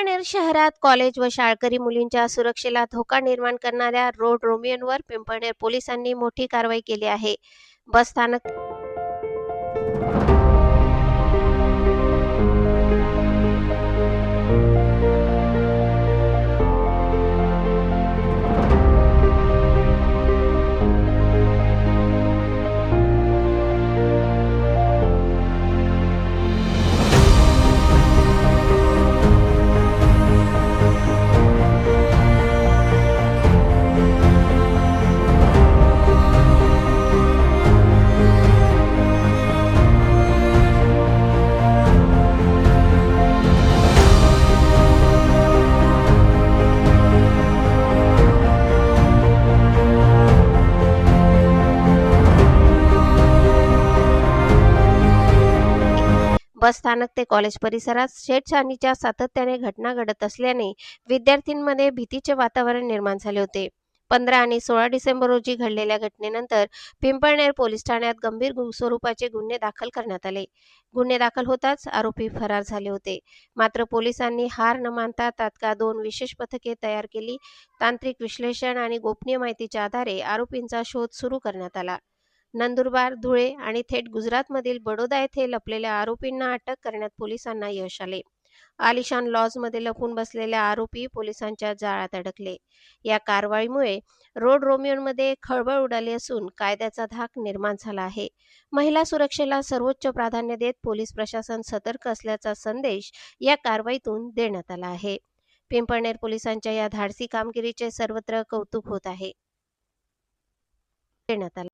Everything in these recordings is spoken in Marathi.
बिकानेर शहरात कॉलेज व शाळकरी मुलींच्या सुरक्षेला धोका निर्माण करणाऱ्या रोड रोमियनवर पिंपळनेर पोलिसांनी मोठी कारवाई केली आहे. बस स्थानक बस स्थानक ते कॉलेज परिसरात छेडछाडीच्या सातत्याने घटना घडत असल्याने विद्यार्थ्यांमध्ये भीतीचे वातावरण निर्माण झाले होते. पंधरा आणि सोळा डिसेंबर रोजी घडलेल्या घटनेनंतर पिंपळनेर पोलीस ठाण्यात गंभीर स्वरूपाचे गुन्हे दाखल करण्यात आले. गुन्हे दाखल होताच आरोपी फरार झाले होते. मात्र पोलिसांनी हार न मानता तात्काळ दोन विशेष पथके तयार केली. तांत्रिक विश्लेषण आणि गोपनीय माहितीच्या आधारे आरोपींचा शोध सुरू करण्यात आला. नंदुरबार धुळे आणि थेट गुजरातमधील बडोदा येथे लपलेल्या आरोपींना अटक करण्यात पोलिसांना यश आले. आलिशान लॉजमध्ये लपून बसलेल्या आरोपी पोलिसांच्या जाळ्यात अडकले. या कारवाईमुळे रोड रोमियोंमध्ये खळबळ उडाली असून कायद्याचा धाक निर्माण झाला आहे. महिला सुरक्षेला सर्वोच्च प्राधान्य देत पोलीस प्रशासन सतर्क असल्याचा संदेश या कारवाईतून देण्यात आला आहे. पिंपळनेर पोलिसांच्या या धाडसी कामगिरीचे सर्वत्र कौतुक होत आहे. देण्यात आला.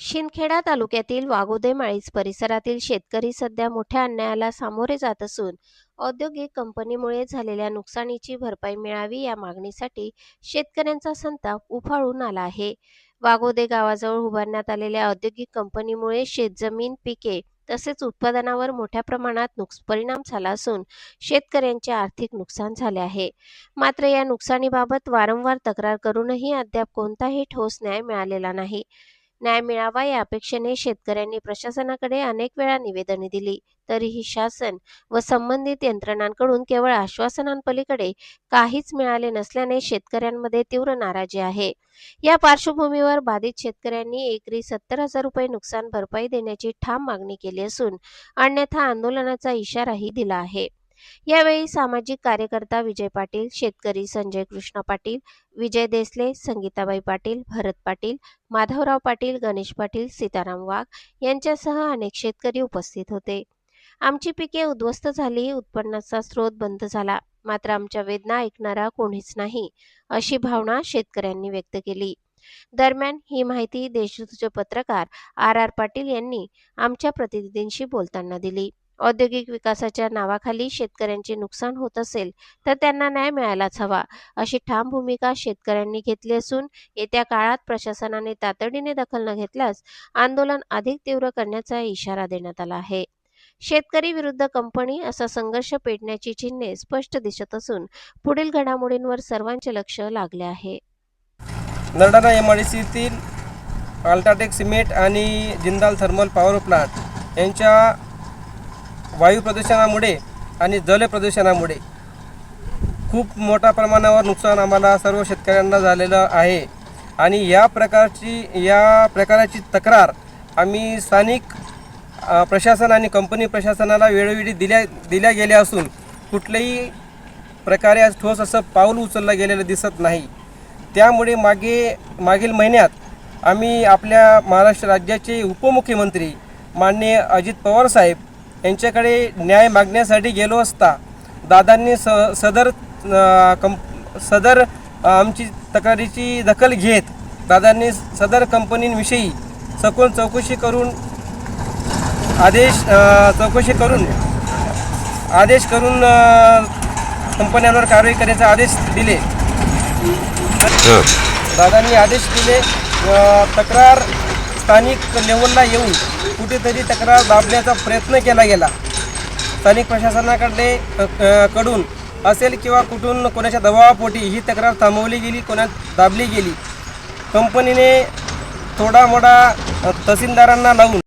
शिंदखेडा तालुक्यातील वागोदे माळीज परिसरातील शेतकरी सध्या मोठ्या अन्यायाला सामोरे जात असून औद्योगिक कंपनीमुळे झालेल्या नुकसानीची भरपाई मिळावी या मागणीसाठी शेतकऱ्यांचा संताप उफाळून आला आहे. वागोदे गावाजवळ उभारण्यात आलेल्या औद्योगिक कंपनीमुळे शेतजमीन पिके तसेच उत्पादनावर मोठ्या प्रमाणात नुकस परिणाम झाला असून शेतकऱ्यांचे आर्थिक नुकसान झाले आहे. मात्र या नुकसानीबाबत वारंवार तक्रार करूनही अद्याप कोणताही ठोस न्याय मिळालेला नाही. न्याय मिळावा या अपेक्षेने शेतकऱ्यांनी प्रशासनाकडे अनेक वेळा निवेदने दिली. तरीही शासन व संबंधित यंत्रणांकडून केवळ आश्वासनांपलीकडे काहीच मिळाले नसल्याने शेतकऱ्यांमध्ये तीव्र नाराजी आहे. या पार्श्वभूमीवर बाधित शेतकऱ्यांनी एकरी सत्तर हजार रुपये नुकसान भरपाई देण्याची ठाम मागणी केली असून अन्यथा आंदोलनाचा इशाराही दिला आहे. यावेळी सामाजिक कार्यकर्ता विजय पाटील शेतकरी संजय कृष्ण पाटील विजय देसले संगीताबाई पाटील भरत पाटील माधवराव पाटील गणेश पाटील सीताराम वाघ यांच्यासह अनेक शेतकरी उपस्थित होते. आमची पिके उद्ध्वस्त झाली उत्पन्नाचा स्रोत बंद झाला. मात्र आमच्या वेदना ऐकणारा कोणीच नाही अशी भावना शेतकऱ्यांनी व्यक्त केली. दरम्यान ही माहिती देशदूतचे पत्रकार आर आर पाटील यांनी आमच्या प्रतिनिधींशी बोलताना दिली. औद्योगिक विकासाच्या नावाखाली शेतकऱ्यांचे नुकसान होत असेल तर त्यांना न्याय मिळायलाच हवा अशी ठाम भूमिका शेतकऱ्यांनी घेतली असून येत्या काळात प्रशासनाने तातडीने दखल न घेतल्यास आंदोलन अधिक तीव्र करण्याचा इशारा देण्यात आला आहे. शेतकरी विरुद्ध कंपनी असा संघर्ष पेटण्याची चिन्हे स्पष्ट दिसत असून पुढील घडामोडींवर सर्वांचे लक्ष लागले आहे. नरडाणा एम आय डी सीतील अल्ट्राटेक सिमेंट आणि जिंदाल थर्मल पॉवर प्लांट यांच्या वायू प्रदूषणामुळे आणि जल प्रदूषणामुळे खूप मोठ्या प्रमाणावर नुकसान आम्हाला सर्व शेतकऱ्यांना झालेलं आहे. आणि या प्रकारची या प्रकाराची तक्रार आम्ही स्थानिक प्रशासन आणि कंपनी प्रशासनाला वेळोवेळी दिल्या दिल्या गेल्या असून कुठल्याही प्रकारे आज ठोस असं पाऊल उचललं गेलेलं दिसत नाही. त्यामुळे मागे मागील महिन्यात आम्ही आपल्या महाराष्ट्र राज्याचे उपमुख्यमंत्री माननीय अजित पवार साहेब यांच्याकडे न्याय मागण्यासाठी गेलो असता दादांनी स सदर कंप सदर आमची तक्रारीची दखल घेत दादांनी सदर कंपनींविषयी सखोल चौकशी करून आदेश चौकशी करून आदेश करून कंपन्यांवर कारवाई करण्याचे आदेश दिले. दादांनी आदेश दिले तक्रार स्थानिक लेवलला येऊन कुठेतरी तक्रार दाबण्याचा प्रयत्न केला गेला. स्थानिक प्रशासनाकडे क- कडून असेल किंवा कुठून कोणाच्या दबावापोटी ही तक्रार थांबवली गेली कोणा दाबली गेली कंपनीने थोडा मोठा तहसीलदारांना लावून